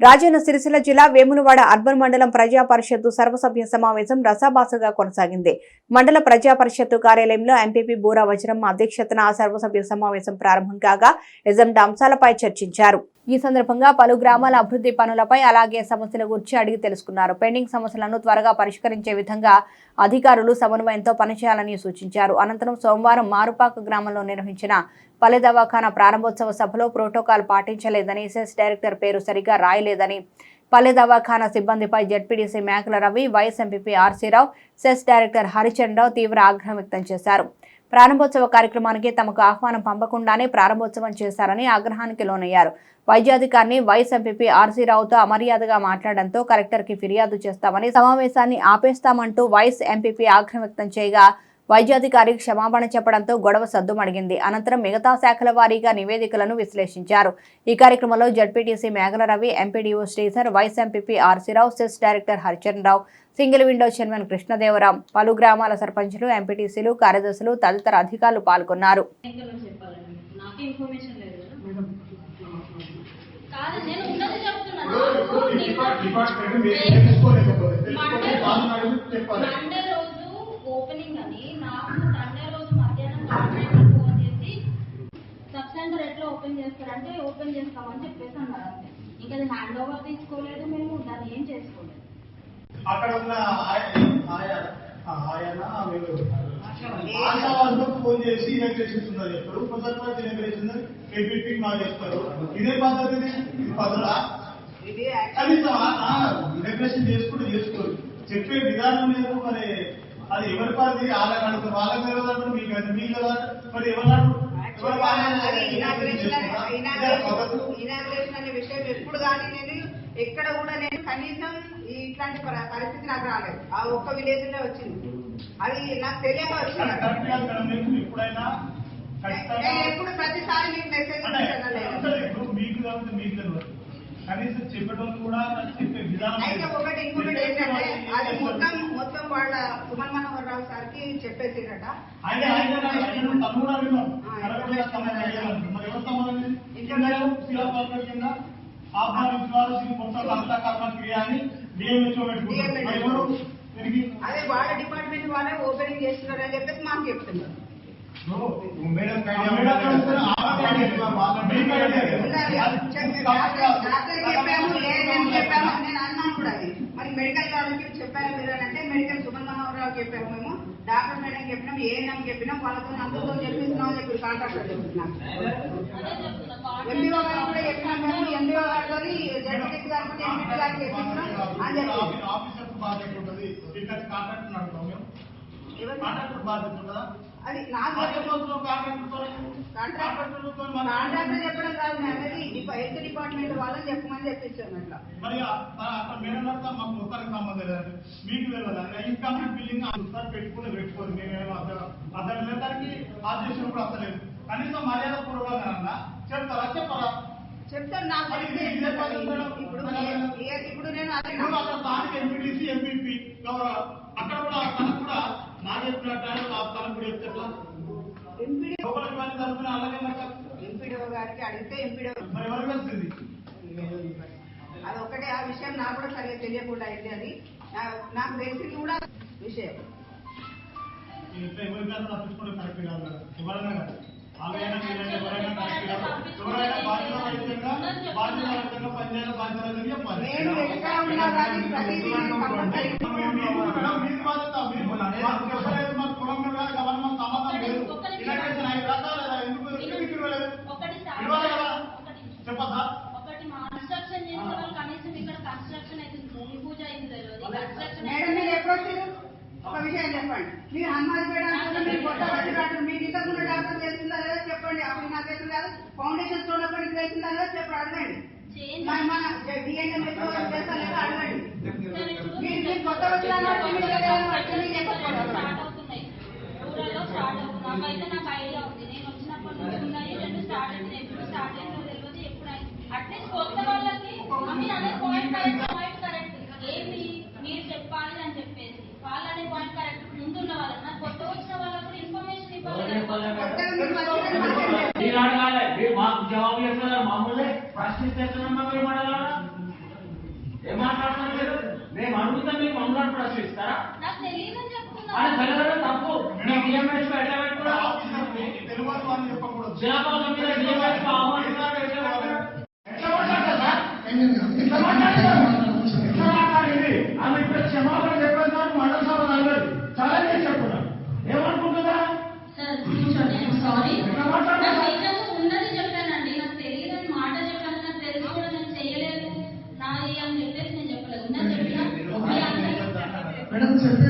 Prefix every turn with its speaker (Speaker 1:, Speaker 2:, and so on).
Speaker 1: రాజన్న సిరిసిల్ల జిల్లా వేములవాడ అర్బన్ మండలం ప్రజా పరిషత్తు సర్వసభ్య సమావేశం రసాబాసగా కొనసాగింది. మండల ప్రజా పరిషత్తు కార్యాలయంలో ఎంపీపీ బూరా వజ్రమ్మ అధ్యక్షతన ఆ సర్వసభ్య సమావేశం ప్రారంభం కాగా ఎజెండా అంశాలపై చర్చించారు. ఈ సందర్భంగా పలు గ్రామాల అభివృద్ధి పనులపై అలాగే సమస్యల గురించి అడిగి తెలుసుకున్నారు. పెండింగ్ సమస్యలను త్వరగా పరిష్కరించే విధంగా అధికారులు సమన్వయంతో పనిచేయాలని సూచించారు. అనంతరం సోమవారం మారుపాక గ్రామంలో నిర్వహించిన పల్లె దవాఖానా ప్రారంభోత్సవ సభలో ప్రోటోకాల్ పాటించలేదని సెస్ డైరెక్టర్ పేరు సరిగా రాయలేదని పల్లె దవాఖానా సిబ్బందిపై ZPTC Mekala Ravi vice MPP RC Rao cess director Harichandrarao తీవ్ర ఆగ్రహం వ్యక్తం చేశారు. ప్రారంభోత్సవ కార్యక్రమానికి తమకు ఆహ్వానం పంపకుండానే ప్రారంభోత్సవం చేశారని ఆగ్రహానికి లోనయ్యారు. వైద్యాధికారిని వైస్ ఎంపీపీ ఆర్సీ రావుతో అమర్యాదగా మాట్లాడడంతో కలెక్టర్కి ఫిర్యాదు చేస్తామని సమావేశాన్ని ఆపేస్తామంటూ వైస్ ఎంపీపీ ఆగ్రహం వ్యక్తం చేయగా వైద్యాధికారి క్షమాపణ చెప్పడంతో గొడవ సద్దుమడిగింది అనంతరం మిగతా శాఖల వారీగా నివేదికలను విశ్లేషించారు. ఈ కార్యక్రమంలో ZPTC Meghala Ravi MPDO Sridhar vice MPP RC Rao cess director Haricharan Rao single window chairman Krishnadevaram పలు గ్రామాల సర్పంచులు ఎంపీటీసీలు కార్యదర్శులు తదితర అధికారులు పాల్గొన్నారు.
Speaker 2: ఇంకా చెప్పాలండి. నాకు ఇన్ఫర్మేషన్ లేదు కదా. కాదు నేను ఉన్నది చెప్తున్నాను అని నాకు సండే రోజు మధ్యాహ్నం కాంట్రాక్టర్ ఫోన్ చేసి సబ్ సెంటర్ ఎట్లా ఓపెన్ చేస్తారంటే ఓపెన్ చేస్తామని చెప్పేసి అన్నారు అంతే. ఇంకా అది హ్యాండ్ ఓవర్ తీసుకోలేదు మేము దాన్ని ఏం చేసుకోలేదు.
Speaker 3: అక్కడ ఉన్న ఆయ- ఆయ- ఆ ఆయన ఫోన్ చేసి ఇనాగ్రేషన్స్ ఉందని చెప్తారు కొంతమంది ఇనాగ్రేషన్ ఏపీపీ మాకు చెప్తారు ఇదే పద్ధతి ఇది? ఇది పద్ధత? కనీసం ఇనాగ్రేషన్ చేసుకుంటే చేసుకోరు. చెప్పే విధానం లేదు మరి అది ఎవరి పని? వాళ్ళకి అడుగుతారు వాళ్ళకి తెలియదు అంటారు? మీకు అది మీకు మరి ఎవరు.
Speaker 4: ఇనాగ్రేషన్ అనే విషయం ఎప్పుడు కానీ నేను ఎక్కడ కూడా నేను కనీసం ఇట్లాంటి పర- పరిస్థితి నాకు రాలేదు. ఆ ఒక్క విలేజ్లో వచ్చింది. అది నాకు తెలియక వచ్చింది.
Speaker 3: ఎప్పుడైనా
Speaker 4: ఎప్పుడు ప్రతిసారి మీకు మెసేజ్
Speaker 3: కనీసం చెప్పడం కూడా చెప్పే విధానం
Speaker 4: అయితే ఒకటి ఇంకొకటి ఏంటంటే అది మొత్తం సుమన్ మనోహర్ రావు చెప్పేసిరట
Speaker 3: మరి ఎవరు తిరిగి
Speaker 4: అదే వాళ్ళ డిపార్ట్మెంట్ వాళ్ళే ఓపెనింగ్ చేస్తున్నారు అని చెప్పేసి మాకు చెప్తున్నారు
Speaker 3: మేడం
Speaker 4: ఉండాలి. చెప్పి డాక్టర్ డాక్టర్ చెప్పాము ఏఎన్ఎం చెప్పాము నేను అన్నాను కూడా అది మరి మెడికల్ వాళ్ళకి చెప్పారు మీరు అని అంటే మెడికల్ సుమన్ మనోహర్ రావు చెప్పాము మేము. డాక్టర్ మేడం చెప్పినాం ఏఎన్ఎం చెప్పినాం వాళ్ళతో అందరితో చెప్పిస్తున్నాం అని చెప్పి కాంట్రాక్టర్ చెప్తున్నాం
Speaker 2: అదే
Speaker 4: ఎంబీఓ గారు కూడా చెప్పినాం మేము ఎంబీఓ గారితో జర్నలిస్ట్ గారు కూడా ఎంపీటీ గారికి చెప్పిస్తున్నాం అని చెప్పి అది కాంట్రాక్టర్ చెప్పడం కాదు అనేది హెల్త్ డిపార్ట్మెంట్ వాళ్ళని చెప్పమని చెప్పించాము అట్లా.
Speaker 3: మరి అక్కడ మేడం నడుతా మాకు మొత్తానికి సంబంధం లేదండి మీకు తెలియదు? ఇన్కమ్ బిల్లింగ్ సార్ పెట్టుకుని పెట్టుకోదు మేమేమో అర్థం లేదు దానికి ఆదేశం కూడా అసలేదు కనీసం మర్యాద పూర్వకంగా చెప్తారా? చెప్పరా?
Speaker 4: చెప్తారు నాకు. ఇప్పుడు ఇప్పుడు నేను
Speaker 3: ఎంపీటీసీ ఎంపీపీ గౌరవ అక్కడ కూడా తనకు కూడా నా చెప్పినట్టు ఆ తనకు కూడా?
Speaker 4: ఎంపీడీ
Speaker 3: ఇవన్నీ జరుగుతున్నాయి అలాగే మరి
Speaker 4: ఎంపీడీఓ గారికి అడిగితే ఎంపీడీఓ
Speaker 3: మరి ఎవరికి వెళ్తుంది
Speaker 4: అది ఒకటే ఆ విషయం నాకు కూడా సరిగ్గా తెలియకుండా అయింది అది. నాకు తెలిసింది కూడా విషయం.
Speaker 3: ఎవరైనా ఎవరైనా పనిచేయాలి చెప్పాలి మీరు బాధ్యత మీరు చెప్పలేదు కులం మీద గవర్నమెంట్ లేదు ఇలాంటి ఐదు రకాలు ఎందుకు ఎందుకు ఇవ్వలేదు ఇవ్వాలి కదా
Speaker 2: కన్స్ట్రక్షన్ వాళ్ళు కనీసం ఇక్కడ కన్స్ట్రక్షన్ అయితే భూమి పూజ అయింది తెలియదు కన్స్ట్రక్షన్
Speaker 4: మేడం మీరు ఎప్పుడు ఒక విషయం చెప్పండి. మీరు హనుమాన్ పేట మీరు కొత్త బట్టి అంటారు మీకు ఇంతకుముందు డాక్టర్ తెలిసిందా లేదా చెప్పండి అప్పుడు నాకు తెలిసింది కాదు. ఫౌండేషన్ స్టోన్ అప్పటికి తెలిసిందా లేదా చెప్పండి అడగండి. మన లేదా అడగండి. మీరు మీరు కొత్త వచ్చిన చెప్పకపోవడం.
Speaker 2: మీరు
Speaker 5: అడగాలి. మీరు మాకు జవాబు చేస్తున్నారు. మమ్మల్ని ప్రశ్నిస్తున్నామా మేము అడగాల ఏం మాట్లాడుతున్నారు మీరు?
Speaker 2: మేము అడుగుతాం మీరు
Speaker 5: మమ్మల్ని ప్రశ్నిస్తారా? అది తెలవడం తప్పు. ఎట్లా పెట్టుకోవడం ఎట్లా పెట్టుకోవడం ఎట్లా
Speaker 6: మేడం చెప్పే